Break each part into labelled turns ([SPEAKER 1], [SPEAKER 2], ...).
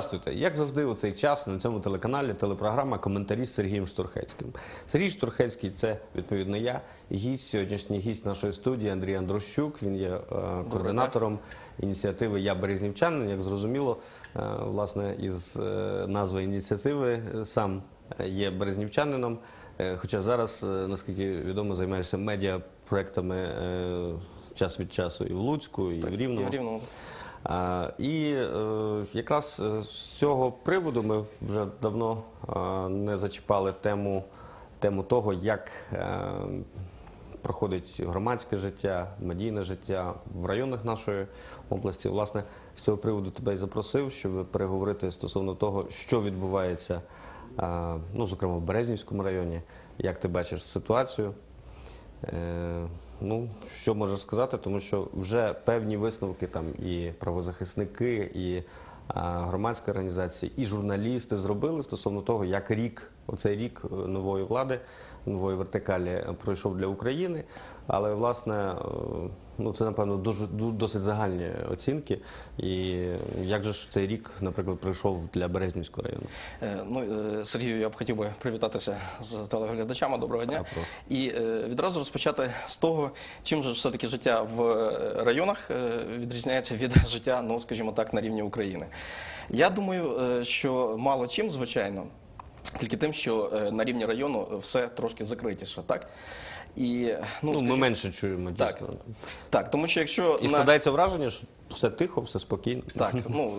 [SPEAKER 1] Здравствуйте. Як завжди, у цей час на цьому телеканалі телепрограма Коментарі з Сергієм Штурхецьким. Сергій Штурхецький це відповідно я, гість, сьогоднішній гість нашої студії Андрій Андрощук. Він є е, координатором ініціативи Я Березнівчанин. Як зрозуміло, е, власне, із е, назви ініціативи е, сам є березнівчанином. Е, Хоча зараз, е, наскільки відомо, займаєшся медіапроектами е, час від часу і в Луцьку, і в Рівному.
[SPEAKER 2] І в Рівному.
[SPEAKER 1] І е, якраз е, з цього приводу ми вже давно не зачіпали тему, тему того, як е, проходить громадське життя, медійне життя в районах нашої області. Власне, з цього приводу тебе й запросив, щоб переговорити стосовно того, що відбувається, ну, зокрема в Березнівському районі, як ти бачиш ситуацію. Ну, що можу сказати, тому що вже певні висновки там і правозахисники, і громадські організації, і журналісти зробили стосовно того, як рік, оцей рік е, нової влади, нової вертикалі пройшов для України. Але власне, е, ну це напевно дуже досить загальні оцінки. І як же ж цей рік, наприклад, пройшов для Березнівського району?
[SPEAKER 2] Е, Ну, е, Сергію, я б хотів би привітатися з телеглядачами. Доброго дня.
[SPEAKER 1] Доброго.
[SPEAKER 2] І відразу розпочати з того, чим же все-таки життя в районах відрізняється від життя, ну, скажімо так, на рівні України. Я думаю, що мало чим, звичайно, тільки тим, що е, на рівні району все трошки закритіше, так? І, ну,
[SPEAKER 1] Ну, ми менше чуємо
[SPEAKER 2] Так.
[SPEAKER 1] дійсно.
[SPEAKER 2] так, тому що якщо
[SPEAKER 1] І
[SPEAKER 2] на-
[SPEAKER 1] складається враження, що все тихо, все спокійно.
[SPEAKER 2] Так, ну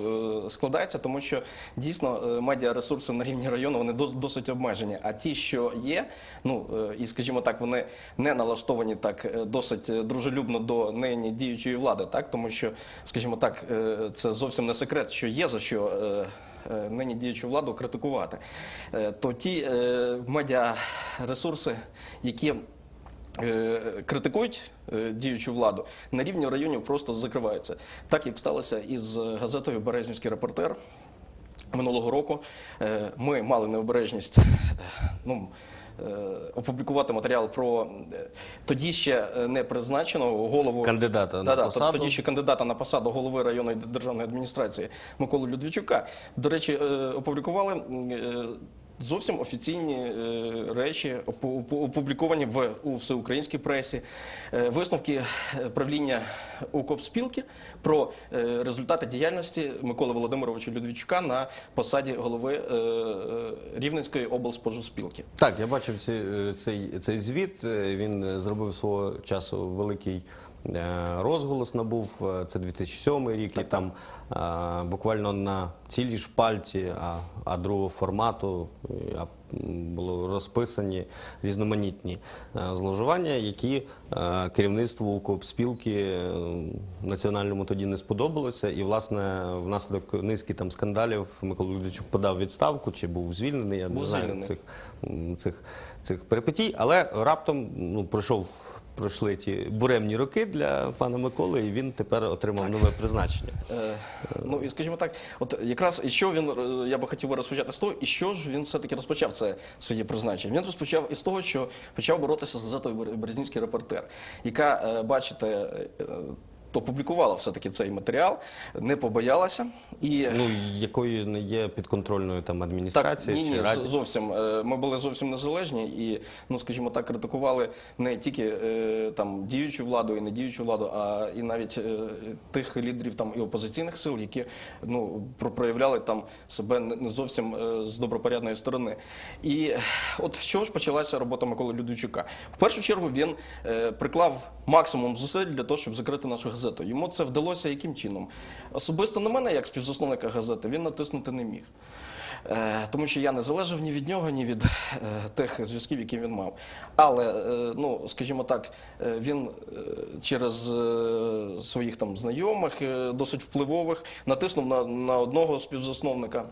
[SPEAKER 2] е, складається, тому що дійсно е, медіаресурси на рівні району вони дос- досить обмежені. А ті, що є, ну і скажімо так, вони не налаштовані так досить дружелюбно до нині діючої влади, так тому що, скажімо так, це зовсім не секрет, що є за що. Е, Нині діючу владу критикувати, Е, то ті е, медіаресурси, які критикують діючу владу, на рівні районів просто закриваються. Так як сталося із газетою Березнівський репортер. Минулого року ми мали необережність ну, опублікувати матеріал про е, тоді ще е, не призначеного голову
[SPEAKER 1] Кандидата на
[SPEAKER 2] Да-да,
[SPEAKER 1] посаду.
[SPEAKER 2] Тоді ще кандидата на посаду голови районної державної адміністрації Миколу Людвічука. До речі, е, опублікували е, зовсім офіційні е, речі, опу- опу- опубліковані в у всеукраїнській пресі, е, висновки е, правління УКОПспілки про е, результати діяльності Миколи Володимировича Людвічука на посаді голови Рівненської облспоживспілки.
[SPEAKER 1] Так, я бачив цей, звіт. Він зробив свого часу великий розголос. Набув Е, це 2007 рік, і там е, буквально на цілій шпальті, а, а другого формату е, було розписані різноманітні е, зловживання, які е, керівництву Коопспілки е, національному тоді не сподобалося. І, власне, внаслідок низки там скандалів Микола Людвічук подав відставку чи був звільнений. Я
[SPEAKER 2] Був
[SPEAKER 1] не знаю
[SPEAKER 2] звільнений.
[SPEAKER 1] цих цих, цих перипетій, але раптом ну, пройшов. Пройшли ті буремні роки для пана Миколи, і він тепер отримав нове призначення.
[SPEAKER 2] Е, Ну і скажімо так, от якраз і що він е, я би хотів би розпочати з того, і що ж він все-таки розпочав це своє призначення. Він розпочав із того, що почав боротися з газетою Березнівський репортер, яка, е, бачите, опублікувала все-таки цей матеріал, не побоялася і.
[SPEAKER 1] Ну якою не є підконтрольною там адміністрація
[SPEAKER 2] ні,
[SPEAKER 1] чи
[SPEAKER 2] ні,
[SPEAKER 1] раді.
[SPEAKER 2] зовсім. Е, Ми були зовсім незалежні і, ну скажімо так, критикували не тільки е, там діючу владу і не діючу владу, а і навіть е, тих лідерів там і опозиційних сил, які ну проявляли там себе не зовсім з добропорядної сторони. І от чого ж почалася робота Миколи Людвічука? В першу чергу він приклав максимум зусиль для того, щоб закрити нашу газету. Йому це вдалося яким чином? Особисто на мене, як співзасновника газети, він натиснути не міг. Е, Тому що я не залежав ні від нього, ні від е, тих зв'язків, які він мав. Але, е, ну, скажімо так, він через своїх там знайомих, досить впливових, натиснув на, на одного співзасновника.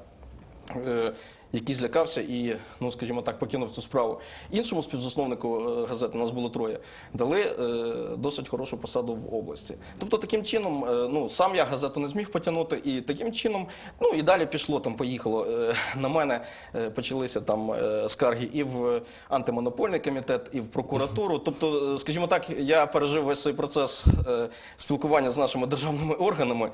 [SPEAKER 2] Який злякався і, ну скажімо так, покинув цю справу. Іншому співзасновнику е, газети, нас було троє, дали е, досить хорошу посаду в області. Тобто, таким чином, е, ну сам я газету не зміг потягнути, і таким чином, ну і далі пішло там, поїхало. На мене почалися там скарги і в антимонопольний комітет, і в прокуратуру. Тобто, скажімо так, я пережив весь цей процес спілкування з нашими державними органами.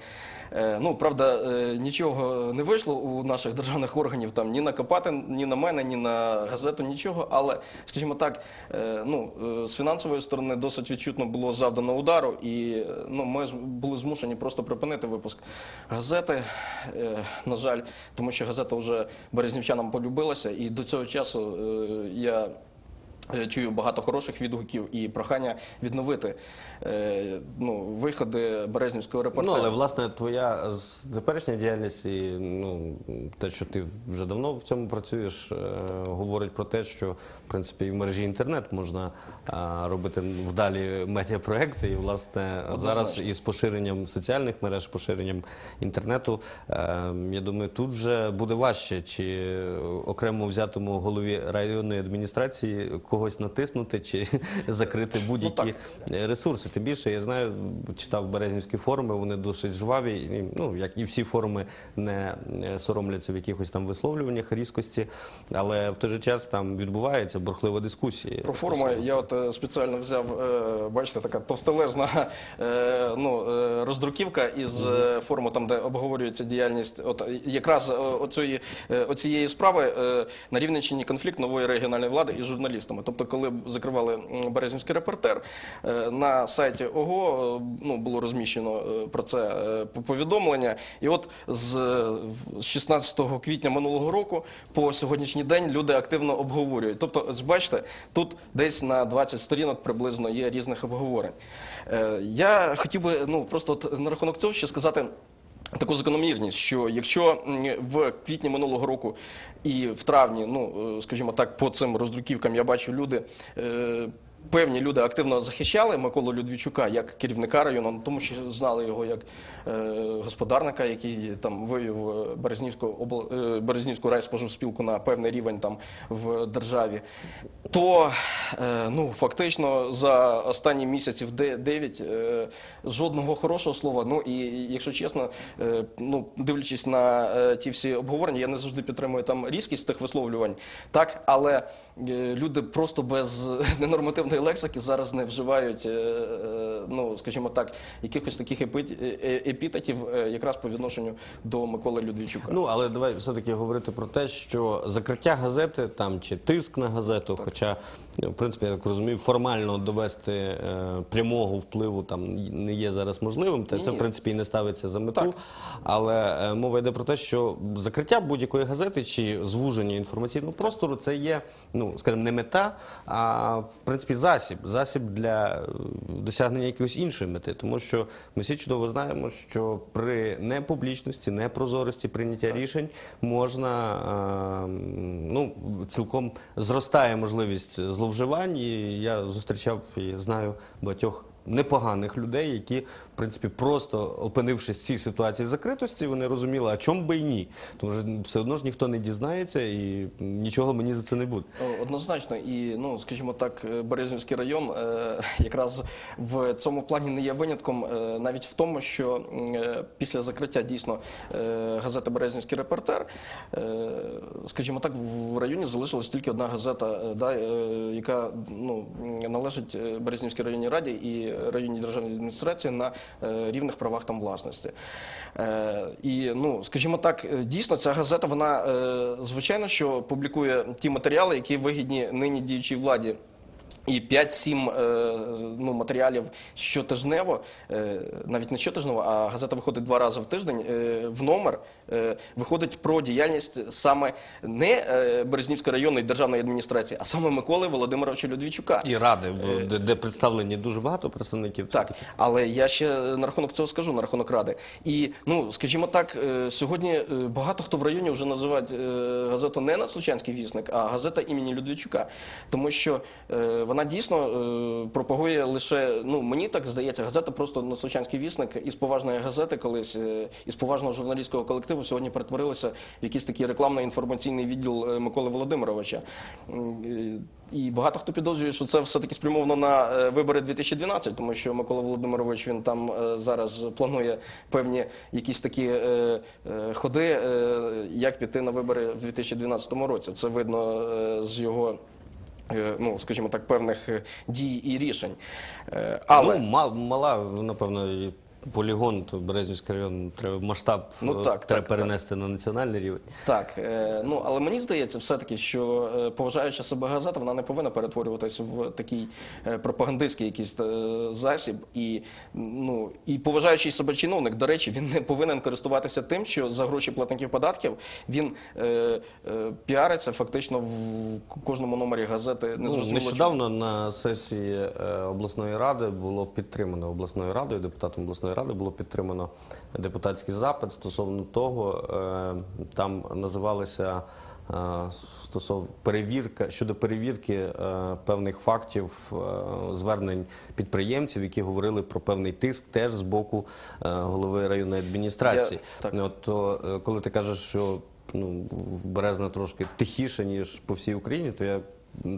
[SPEAKER 2] Ну, правда, нічого не вийшло у наших державних органів там ні накопати, ні на мене, ні на газету, нічого. Але, скажімо так, е, ну, е, з фінансової сторони досить відчутно було завдано удару, і ну, ми були змушені просто припинити випуск газети. е, На жаль, тому що газета вже березнівчанам полюбилася, і до цього часу я. Е, Чую багато хороших відгуків і прохання відновити е, ну, виходи Березнівського
[SPEAKER 1] Ну, але власне твоя теперішня діяльність і ну, те, що ти вже давно в цьому працюєш, е, говорить про те, що в принципі і в мережі інтернет можна робити вдалі медіапроекти. І власне зараз із поширенням соціальних мереж, поширенням інтернету, е, я думаю, тут вже буде важче, чи окремо взятому голові районної адміністрації когось натиснути чи закрити будь-які
[SPEAKER 2] так.
[SPEAKER 1] е, ресурси. Тим більше я знаю, читав березнівські форуми, вони досить жваві. і, Ну як і всі форуми не соромляться в якихось там висловлюваннях різкості, але в той же час там відбувається бурхлива дискусія.
[SPEAKER 2] Про форуми я от е, спеціально взяв, е, бачите, така товстелезна е, ну, роздруківка із форуму, там, де обговорюється діяльність, от якраз оцієї, оцієї справи на Рівненщині конфлікт нової регіональної влади із журналістами. Тобто, коли закривали Березнівський репортер, е, на сайті ОГО е, ну, було розміщено е, про це повідомлення. І от з е, в- з 16 квітня минулого року по сьогоднішній день люди активно обговорюють. Тобто, бачите, тут десь на 20 сторінок приблизно є різних обговорень. Я хотів би ну, просто от на рахунок цього ще сказати. Таку закономірність, що якщо в квітні минулого року і в травні, ну е, скажімо так, по цим роздруківкам я бачу люди. е, Певні люди активно захищали Миколу Людвічука як керівника району, ну, тому що знали його як е, господарника, який там вивів Березнівську обл... Березнівську райспоживспілку на певний рівень там в державі. То е, ну фактично за останні місяців 9 е, жодного хорошого слова. Ну і якщо чесно, е, ну дивлячись на ті всі обговорення, я не завжди підтримую там різкість тих висловлювань, так але люди просто без ненормативної лексики зараз не вживають, ну скажімо так, якихось таких епітетів якраз по відношенню до Миколи Людвічука.
[SPEAKER 1] Ну але давай все-таки говорити про те, що закриття газети там чи тиск на газету, хоча ну, в принципі, я так розумію, формально довести е, прямого впливу там не є зараз можливим. Та це в принципі і не ставиться за мету. Але е, мова йде про те, що закриття будь-якої газети чи звуження інформаційного простору це є, ну скажімо, не мета, а в принципі засіб, засіб для е, досягнення якоїсь іншої мети. Тому що ми всі чудово знаємо, що при непублічності, непрозорості прийняття рішень можна ну цілком зростає можливість зловживань. І я зустрічав і знаю багатьох непоганих людей, які, принципі, просто опинившись в цій ситуації закритості, вони розуміли, а чому би і ні. Тому що все одно ж ніхто не дізнається і нічого мені за це не буде.
[SPEAKER 2] Однозначно, і ну скажімо так, е, Березнівський район е, якраз в цьому плані не є винятком, е, навіть в тому, що після закриття дійсно газети Березнівський репортер, скажімо так, в районі залишилась тільки одна газета, да, яка ну належить Березнівській районній раді і районній державній адміністрації на рівних правах там власності. Е, І ну, скажімо так, е, дійсно ця газета, вона е, звичайно, що публікує ті матеріали, які вигідні нині діючій владі. І 5-7 е, ну, матеріалів щотижнево, е, навіть не щотижнево, а газета виходить два рази в тиждень. Е, в номер виходить про діяльність саме не Березнівської районної державної адміністрації, а саме Миколи Володимировича Людвічука.
[SPEAKER 1] І ради, де, де представлені дуже багато представників.
[SPEAKER 2] Так, але я ще на рахунок цього скажу, на рахунок ради. І ну, скажімо так, сьогодні багато хто в районі вже називають газету не Надслучанський вісник, а газета імені Людвічука, тому що вона вона дійсно е, пропагує лише, ну мені так здається, газета просто Носочанський вісник із поважної газети колись, е, із поважного журналістського колективу сьогодні перетворилася в якийсь такий рекламно-інформаційний відділ е, Миколи Володимировича. І багато хто підозрює, що це все-таки спрямовано на вибори 2012, тому що Микола Володимирович він там зараз планує певні якісь такі ходи, як піти на вибори в 2012 році. Це видно з його. Е, Ну, скажімо так, певних е, дій і рішень. Е, Але
[SPEAKER 1] Ну, ма- мала, напевно, полігон, то Березнівський район треба масштаб
[SPEAKER 2] Ну,
[SPEAKER 1] е,
[SPEAKER 2] так,
[SPEAKER 1] треба
[SPEAKER 2] так,
[SPEAKER 1] перенести на національний рівень.
[SPEAKER 2] Так, е, ну але мені здається, все-таки, що е, поважаюча себе газета, вона не повинна перетворюватися в такий е, пропагандистський якийсь е, засіб. І ну і поважаючий себе чиновник, до речі, він не повинен користуватися тим, що за гроші платників податків він е, е, піариться фактично в кожному номері газети. Не
[SPEAKER 1] Ну, нещодавно на сесії е, обласної ради було підтримано обласною радою, депутатом обласної ради було підтримано депутатський запит стосовно того, е, там називалися е, стосовно перевірка щодо перевірки е, певних фактів звернень підприємців, які говорили про певний тиск теж з боку голови районної адміністрації.
[SPEAKER 2] Я-
[SPEAKER 1] От, то, коли ти кажеш, що ну, Березна трошки тихіше, ніж по всій Україні, то я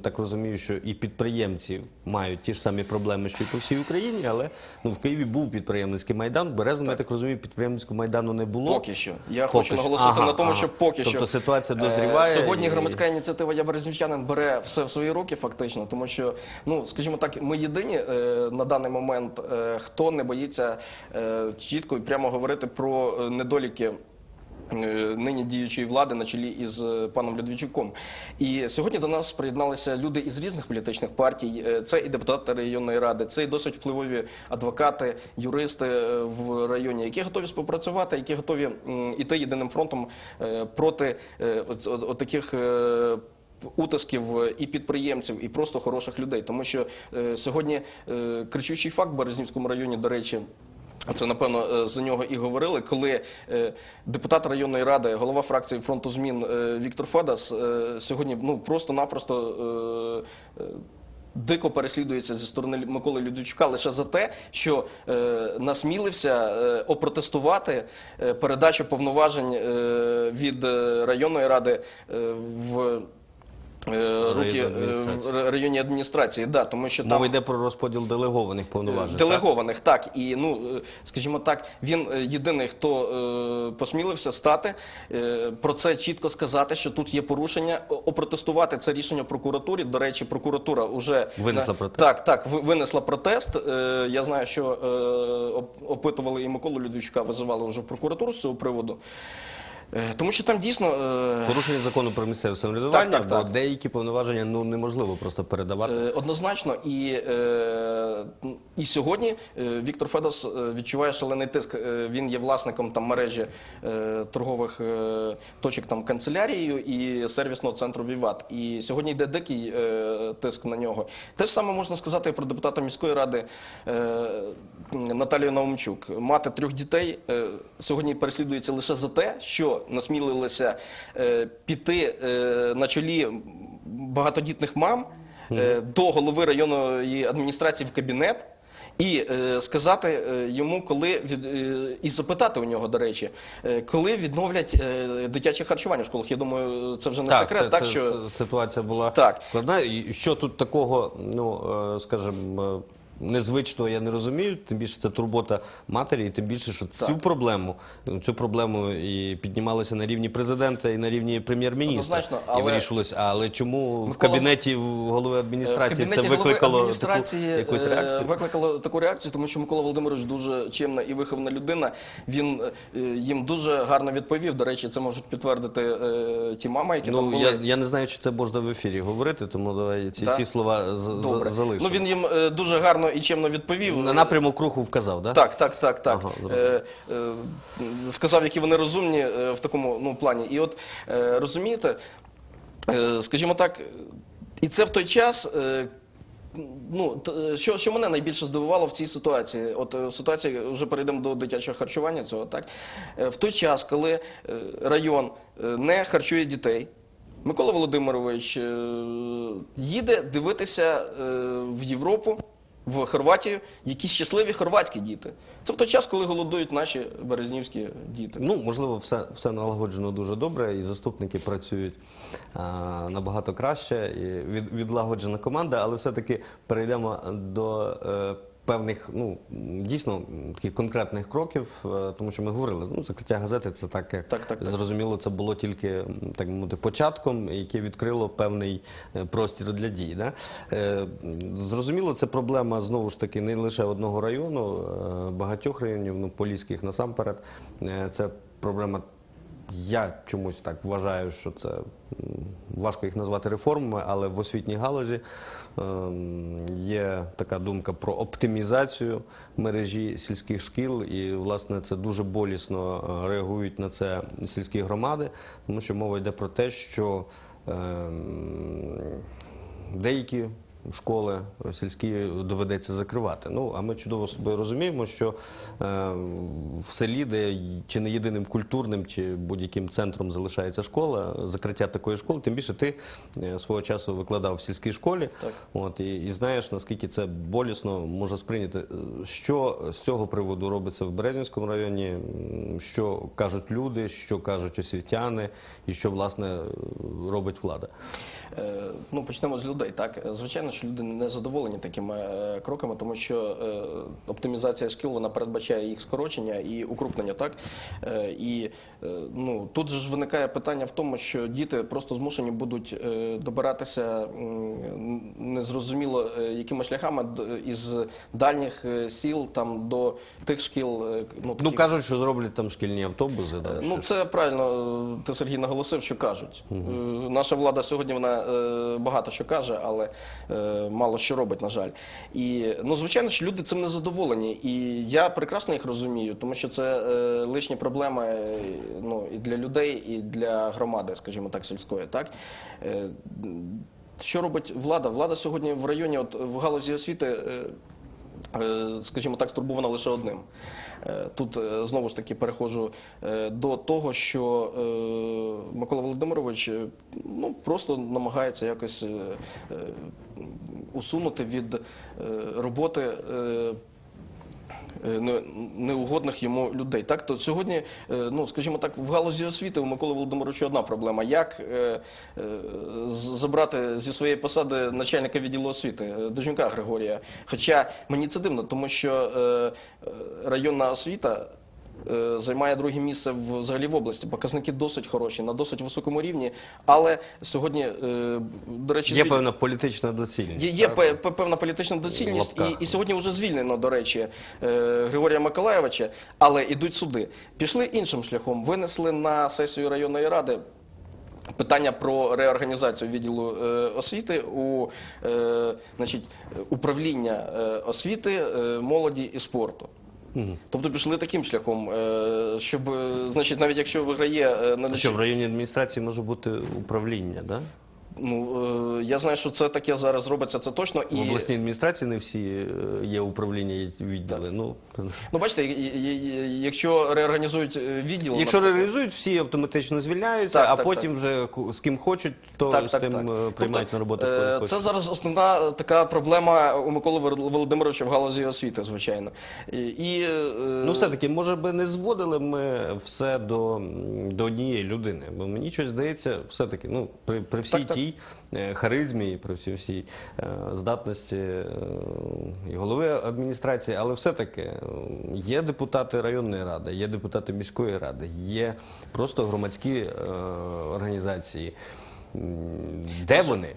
[SPEAKER 1] так розумію, що і підприємці мають ті ж самі проблеми, що і по всій Україні, але ну, в Києві був підприємницький майдан. В Березному, я так розумію, підприємницького майдану не було.
[SPEAKER 2] Поки що. Я
[SPEAKER 1] Поки
[SPEAKER 2] хочу
[SPEAKER 1] що.
[SPEAKER 2] наголосити
[SPEAKER 1] Ага,
[SPEAKER 2] на тому,
[SPEAKER 1] ага.
[SPEAKER 2] що поки що.
[SPEAKER 1] Тобто ситуація
[SPEAKER 2] Е,
[SPEAKER 1] дозріває
[SPEAKER 2] Сьогодні
[SPEAKER 1] і-
[SPEAKER 2] громадська ініціатива Я Березнівчанин бере все в свої руки, фактично, тому що, ну, скажімо так, ми єдині е, на даний момент, е, хто не боїться е, чітко і прямо говорити про е, недоліки. Е, Нині діючої влади на чолі із е, паном Лядвічуком. І сьогодні до нас приєдналися люди із різних політичних партій. Е, Це і депутати районної ради, це і досить впливові адвокати, юристи в районі, які готові співпрацювати, які готові м, іти єдиним фронтом проти от- от- от таких Утисків і підприємців, і просто хороших людей, тому що сьогодні е, кричущий факт в Березнівському районі, до речі, це напевно е, за нього і говорили, коли е, депутат районної ради, голова фракції фронту змін е, Віктор Федас сьогодні ну просто-напросто. Дико переслідується зі сторони Миколи Людвічука лише за те, що насмілився опротестувати передачу повноважень від районної ради е, в руки е,
[SPEAKER 1] адміністрації.
[SPEAKER 2] в районній адміністрації. Да, тому що там
[SPEAKER 1] Мова йде про розподіл делегованих повноважень.
[SPEAKER 2] Делегованих, так. І ну, е, скажімо так, він е, єдиний, хто е, посмілився стати, е, про це чітко сказати, що тут є порушення, опротестувати це рішення прокуратурі. До речі, прокуратура вже
[SPEAKER 1] Винесла протест.
[SPEAKER 2] Так, так, винесла протест. Е, Я знаю, що е, опитували і Миколу Людвічука, визивали вже в прокуратуру з цього приводу. Е, Тому що там дійсно е,
[SPEAKER 1] Порушення закону про місцеве самоврядування,
[SPEAKER 2] Так, так,
[SPEAKER 1] бо
[SPEAKER 2] так.
[SPEAKER 1] деякі повноваження ну неможливо просто передавати.
[SPEAKER 2] Е, Однозначно, і, і сьогодні Віктор Федос відчуває шалений тиск. Він є власником там мережі торгових точок там канцелярією і сервісного центру Віват. І сьогодні йде дикий тиск на нього. Те ж саме можна сказати і про депутата міської ради Наталію Наумчук. Мати трьох дітей сьогодні переслідується лише за те, що насмілилися е, піти е, на чолі багатодітних мам е, до голови районної адміністрації в кабінет. І е, сказати е, йому, коли від е, і запитати у нього, до речі, е, коли відновлять е, дитяче харчування в школах. Я думаю, це вже не секрет.
[SPEAKER 1] це,
[SPEAKER 2] так
[SPEAKER 1] це
[SPEAKER 2] що
[SPEAKER 1] ситуація була
[SPEAKER 2] Так.
[SPEAKER 1] складна. І що тут такого, ну скажімо, незвичного я не розумію. Тим більше це турбота матері, і тим більше, що цю проблему, цю проблему і піднімалася на рівні президента і на рівні прем'єр-міністра.
[SPEAKER 2] Однозначно,
[SPEAKER 1] і
[SPEAKER 2] але-
[SPEAKER 1] вирішувалося. Але чому в
[SPEAKER 2] Микола-
[SPEAKER 1] кабінеті в голови
[SPEAKER 2] Е,
[SPEAKER 1] адміністрації
[SPEAKER 2] в кабінеті
[SPEAKER 1] це
[SPEAKER 2] голови
[SPEAKER 1] викликало
[SPEAKER 2] адміністрації
[SPEAKER 1] таку, якусь
[SPEAKER 2] е,
[SPEAKER 1] реакцію?
[SPEAKER 2] викликало таку реакцію, тому що Микола Володимирович дуже чемна і вихована людина. Він е, їм дуже гарно відповів. До речі, це можуть підтвердити е, ті мами, які там
[SPEAKER 1] Ну
[SPEAKER 2] були.
[SPEAKER 1] я, я не знаю, чи це можна в ефірі говорити, тому давай ці,
[SPEAKER 2] Да?
[SPEAKER 1] ці слова з, з-
[SPEAKER 2] Добре.
[SPEAKER 1] залишимо.
[SPEAKER 2] Ну він їм е, дуже гарно і чемно відповів.
[SPEAKER 1] на напрямок руху вказав, да?
[SPEAKER 2] Так, так, так, так.
[SPEAKER 1] Ага,
[SPEAKER 2] е, е, сказав, які вони розумні е, в такому ну, плані. І от е, розумієте, е, скажімо так, і це в той час. Е, Ну, е, що, що мене найбільше здивувало в цій ситуації? От е, ситуація, вже перейдемо до дитячого харчування цього, так? Е, В той час, коли район не харчує дітей, Микола Володимирович їде дивитися в Європу, в Хорватію, якісь щасливі хорватські діти. Це в той час, коли голодують наші березнівські діти.
[SPEAKER 1] Ну, можливо, все, все налагоджено дуже добре, і заступники працюють а, набагато краще, і від, відлагоджена команда, але все-таки перейдемо до е, певних, ну, дійсно, таких конкретних кроків, е, тому що ми говорили, ну, закриття газети це так, як
[SPEAKER 2] Так, так, так.
[SPEAKER 1] зрозуміло, це було тільки, так мовити, початком, яке відкрило певний е, простір для дій. Да? Е, Зрозуміло, це проблема знову ж таки не лише одного району, багатьох районів, ну, поліських насамперед. Це проблема. Я чомусь так вважаю, що це важко їх назвати реформами, але в освітній галузі ем, є така думка про оптимізацію мережі сільських шкіл, і власне це дуже болісно е, реагують на це сільські громади, тому що мова йде про те, що ем, деякі школи сільські доведеться закривати. Ну а ми чудово з собою розуміємо, що е, в селі, де чи не єдиним культурним, чи будь-яким центром залишається школа, закриття такої школи, тим більше ти е, свого часу викладав в сільській школі.
[SPEAKER 2] Так.
[SPEAKER 1] От і, і знаєш, наскільки це болісно може сприйняти. Що з цього приводу робиться в Березнівському районі? Що кажуть люди, що кажуть освітяни, і що власне робить влада?
[SPEAKER 2] Е, Ну, почнемо з людей. Так, звичайно, що люди не задоволені такими е, кроками, тому що е, оптимізація шкіл вона передбачає їх скорочення і укрупнення. Так Е, і ну тут же ж виникає питання в тому, що діти просто змушені будуть добиратися незрозуміло якими шляхами із дальніх сіл там до тих шкіл. Ну,
[SPEAKER 1] Ну кажуть, що зроблять там шкільні автобуси. Да,
[SPEAKER 2] Ну, це правильно ти Сергій наголосив, що кажуть. Наша влада сьогодні вона багато що каже, але мало що робить, на жаль. І ну, звичайно ж, люди цим не задоволені. І я прекрасно їх розумію, тому що це е, лишні проблеми е, ну, і для людей, і для громади, скажімо так, сільської. Так? Е, що робить влада? Влада сьогодні в районі, от в галузі освіти. Е, скажімо так, стурбована лише одним. Е, Тут е, знову ж таки переходжу до того, що Микола Володимирович ну, просто намагається якось усунути від роботи. Е, не- неугодних йому людей. Так, то сьогодні, е, ну скажімо так, в галузі освіти у Миколи Володимировича одна проблема: як е, забрати зі своєї посади начальника відділу освіти Дежунька Григорія. Хоча мені це дивно, тому що районна освіта. Е, Займає друге місце взагалі в області. Показники досить хороші, на досить високому рівні. Але сьогодні, е, до речі,
[SPEAKER 1] Є
[SPEAKER 2] звіль-
[SPEAKER 1] певна політична доцільність.
[SPEAKER 2] Є, певна політична доцільність, і, і сьогодні вже звільнено, до речі, е, Григорія Миколаєвича, але ідуть суди. Пішли іншим шляхом, винесли на сесію районної ради. Питання про реорганізацію відділу е, освіти у е, значить, управління е, освіти, е, молоді і спорту. Тобто пішли таким шляхом, е, щоб, е, значить, навіть якщо виграє е, на
[SPEAKER 1] Що в районній адміністрації може бути управління, да?
[SPEAKER 2] Ну е, я знаю, що це таке зараз робиться, це точно і
[SPEAKER 1] В обласній адміністрації не всі е, є управління, відділи. Ну,
[SPEAKER 2] Ну, бачите, якщо реорганізують е, відділ,
[SPEAKER 1] якщо
[SPEAKER 2] наприклад,
[SPEAKER 1] реалізують, всі автоматично звільняються,
[SPEAKER 2] Так,
[SPEAKER 1] а
[SPEAKER 2] так,
[SPEAKER 1] потім вже з ким хочуть, то з тим е, приймають на роботу.
[SPEAKER 2] Тобто, е,
[SPEAKER 1] хочуть.
[SPEAKER 2] Це зараз основна така проблема у Миколи Володимировича в галузі освіти, звичайно. І,
[SPEAKER 1] Ну, все-таки, може би не зводили ми все до, до однієї людини. Бо мені щось здається, все-таки, ну, при, при всій
[SPEAKER 2] Так, так.
[SPEAKER 1] тій е, харизмі, при всій всій е, здатності е, і голови адміністрації, але все-таки є депутати районної ради, є депутати міської ради, є просто громадські організації. Де вони?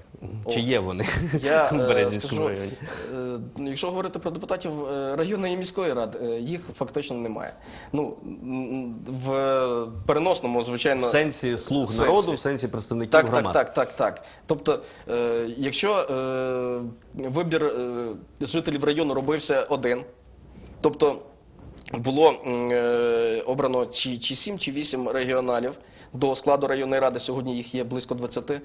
[SPEAKER 1] Чи є вони
[SPEAKER 2] Я
[SPEAKER 1] в
[SPEAKER 2] е,
[SPEAKER 1] Березнівському районі?
[SPEAKER 2] е, якщо говорити про депутатів е, районної і міської ради, їх фактично немає. Ну, в переносному, звичайно,
[SPEAKER 1] В сенсі слуг
[SPEAKER 2] сенсі.
[SPEAKER 1] народу, в сенсі представників
[SPEAKER 2] Так,
[SPEAKER 1] громад.
[SPEAKER 2] так, так, так, так. Тобто, якщо вибір жителів району робився один, тобто було е, обрано чи, чи 7, чи 8 регіоналів, до складу районної ради. Сьогодні їх є близько 20 е,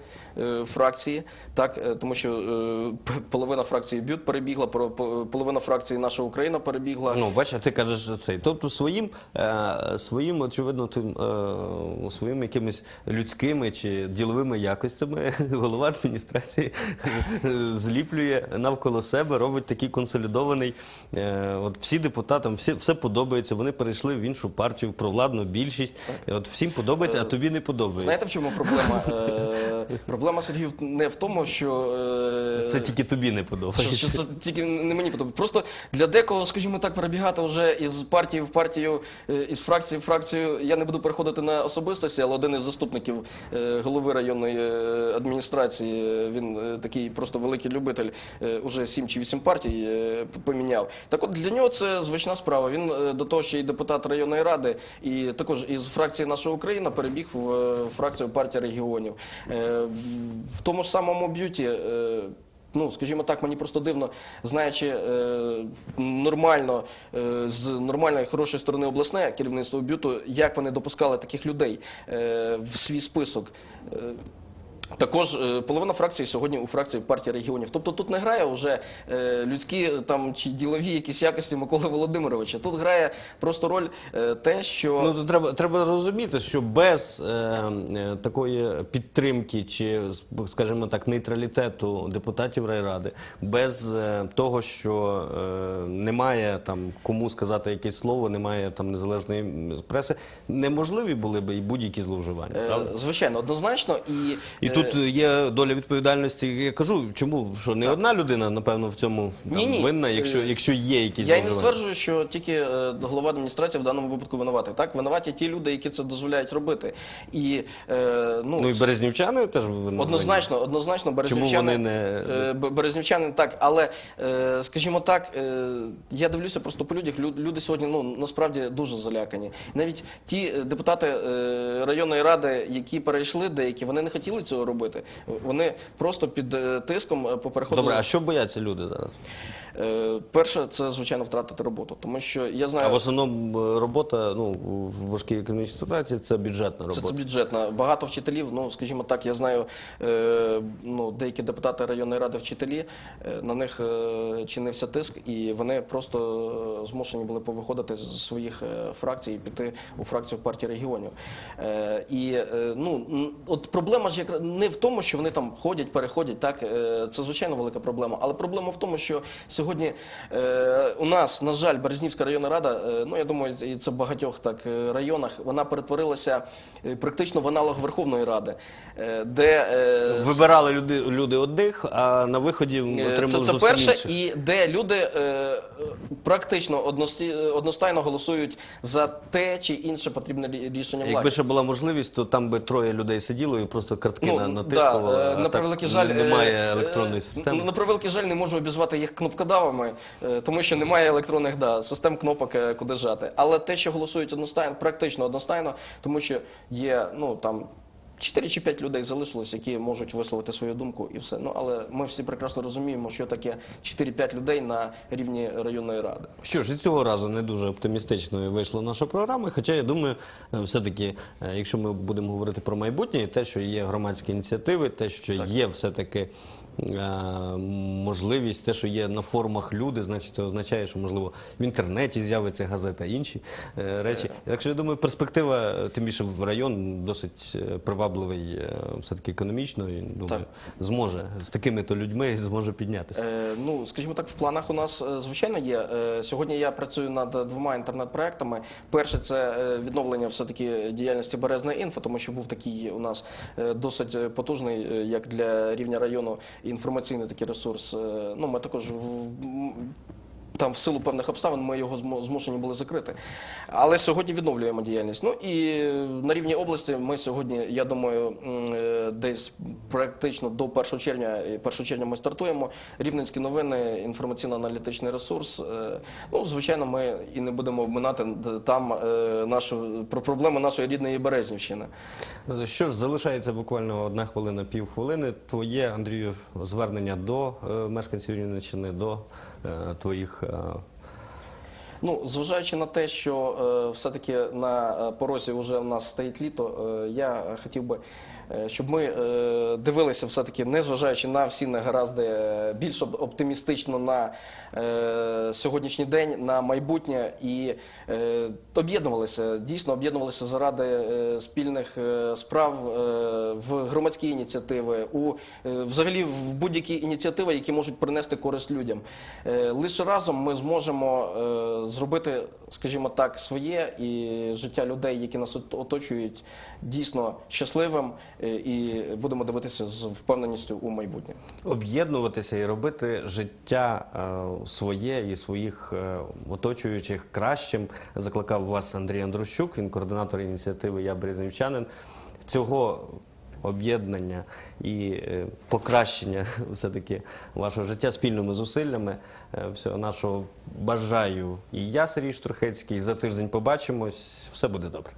[SPEAKER 2] фракцій, так, е, тому що е, половина фракції БЮТ перебігла, про- по- половина фракції наша Україна перебігла.
[SPEAKER 1] Ну, бачиш, ти кажеш цей. Тобто своїм, е, своїм очевидно, тим, е, своїми якимись людськими чи діловими якостями голова адміністрації е, зліплює навколо себе, робить такий консолідований. Е, от всі депутатам, всі, все подобається, вони перейшли в іншу партію, в провладну більшість. І От всім подобається, а тобі не подобається.
[SPEAKER 2] Знаєте, в чому проблема? Е, Проблема Сергію не в тому, що е,
[SPEAKER 1] Це тільки тобі не
[SPEAKER 2] Що,
[SPEAKER 1] подобається.
[SPEAKER 2] що це тільки не мені подобається. Просто для декого, скажімо так, перебігати вже із партії в партію, е, із фракції в фракцію. Я не буду переходити на особистості, але один із заступників е, голови районної е, адміністрації, е, він е, такий просто великий любитель, е, уже 7 чи 8 партій е, поміняв. Так от для нього це звична справа. Він е, до того ще й депутат районної ради, і також із фракції наша Україна перебіг в е, фракцію партії регіонів. Е, В тому ж самому б'юті. е, Ну, скажімо так, мені просто дивно, знаючи нормально з нормальної хорошої сторони обласне керівництво бюту, як вони допускали таких людей в свій список. Також е, половина фракції сьогодні у фракції партії регіонів. Тобто тут не грає вже е, людські там чи ділові якісь якості Миколи Володимировича. Тут грає просто роль е, те, що
[SPEAKER 1] Ну, то треба, треба розуміти, що без е, такої підтримки чи, скажімо так, нейтралітету депутатів райради, без е, того, що е, немає там кому сказати якесь слово, немає там незалежної преси, неможливі були б і будь-які зловживання.
[SPEAKER 2] е,
[SPEAKER 1] правда?
[SPEAKER 2] звичайно однозначно і,
[SPEAKER 1] І тут є доля відповідальності. Я кажу, чому що не одна людина, напевно, в цьому там,
[SPEAKER 2] Ні-ні.
[SPEAKER 1] винна, якщо,
[SPEAKER 2] Е,
[SPEAKER 1] якщо є якісь
[SPEAKER 2] Я не стверджую, що тільки е, голова адміністрації в даному випадку винуватий. Так, винуваті ті люди, які це дозволяють робити. І е, ну,
[SPEAKER 1] Ну і березнівчани теж винуваті.
[SPEAKER 2] Однозначно, однозначно, березнівчани,
[SPEAKER 1] вони не-
[SPEAKER 2] е, березнівчани так, але е, скажімо так, е, я дивлюся просто по людях. лю- Люди сьогодні ну насправді дуже залякані. Навіть ті е, депутати е, районної ради, які перейшли, деякі вони не хотіли цього робити. Вони просто під е, тиском е, попереходили.
[SPEAKER 1] Добре, а що бояться люди зараз?
[SPEAKER 2] Е, Перше, це звичайно втратити роботу, тому що я знаю.
[SPEAKER 1] А в основному робота ну, в важкій економічній ситуації це бюджетна робота.
[SPEAKER 2] це бюджетна. Багато вчителів, ну скажімо так, я знаю, е, ну, деякі депутати районної ради вчителі, на них е, чинився тиск, і вони просто змушені були повиходити з своїх фракцій і піти у фракцію партії регіонів. Е, і е, ну, от проблема ж якраз не в тому, що вони там ходять, переходять, так, е, це звичайно велика проблема, але проблема в тому, що сьогодні е, у нас, на жаль, Березнівська районна рада, е, ну я думаю, і це в багатьох так районах, вона перетворилася практично в аналог Верховної Ради, де
[SPEAKER 1] Вибирали люди, люди одних, а на виході отримали
[SPEAKER 2] Це, це перше,
[SPEAKER 1] інших.
[SPEAKER 2] і де люди практично одностайно голосують за те чи інше потрібне рішення влади.
[SPEAKER 1] Якби ще була можливість, то там би троє людей сиділо і просто картки на, натискували.
[SPEAKER 2] да, е, на
[SPEAKER 1] так
[SPEAKER 2] превеликий жаль,
[SPEAKER 1] немає
[SPEAKER 2] е,
[SPEAKER 1] електронної
[SPEAKER 2] е,
[SPEAKER 1] системи.
[SPEAKER 2] На превеликий жаль, не можу обізвати їх кнопкодавами, е, тому що немає електронних да, систем кнопок, е, куди жати. Але те, що голосують одностайно, практично одностайно, тому що є ну там. 4 чи 5 людей залишилось, які можуть висловити свою думку і все. Ну але ми всі прекрасно розуміємо, що таке 4-5 людей на рівні районної ради.
[SPEAKER 1] Що ж, і цього разу не дуже оптимістичною вийшла наша програма. Хоча я думаю, е, все-таки, е, якщо ми будемо говорити про майбутнє, те, що є громадські ініціативи, те, що є все-таки е, можливість, те, що є на форумах люди, значить це означає, що можливо в інтернеті з'явиться газета, інші е, речі. Так що я думаю, перспектива, е, тим більше в район досить е, привабливий, е, все-таки економічно, і думаю, зможе з такими то людьми зможе піднятися.
[SPEAKER 2] Е, ну, скажімо так, в планах у нас е, звичайно є. Е, сьогодні я працюю над двома інтернет-проектами. Перше це е, відновлення все-таки діяльності Березна інфо, тому що був такий у нас е, досить е, потужний, е, як для рівня району, інформаційний такий ресурс. Е, Ну, ми також там в силу певних обставин ми його змушені були закрити. Але сьогодні відновлюємо діяльність. Ну і на рівні області ми сьогодні, я думаю, е, десь практично до 1 червня, е, 1 червня ми стартуємо. Рівненські новини, інформаційно-аналітичний ресурс. Е, Ну, звичайно, ми і не будемо обминати там е, нашу про проблеми нашої рідної Березнівщини.
[SPEAKER 1] Ну, Що ж, залишається буквально одна хвилина, півхвилини. Твоє, Андрію, звернення до е, мешканців Рівненщини, до е, твоїх е,
[SPEAKER 2] Ну, зважаючи на те, що е, все-таки на е, порозі вже у нас стоїть літо, е, я хотів би, е, щоб ми е, дивилися все-таки, незважаючи на всі негаразди, е, більш оптимістично на е, сьогоднішній день, на майбутнє і е, об'єднувалися, дійсно об'єднувалися заради е, спільних е, справ е, в громадські ініціативи, у е, взагалі в будь-які ініціативи, які можуть принести користь людям. Е, Лише разом ми зможемо е, зробити, скажімо так, своє і життя людей, які нас оточують, дійсно щасливим, е, і будемо дивитися з впевненістю у майбутнє.
[SPEAKER 1] об'єднуватися і робити життя е, своє і своїх е, оточуючих кращим. Закликав вас Андрій Андрущук, він координатор ініціативи Я Березнівчанин. Цього об'єднання і е, покращення все-таки вашого життя спільними зусиллями. е, Всього нашого бажаю і я, Сергій Штурхецький. За тиждень побачимось. Все буде добре.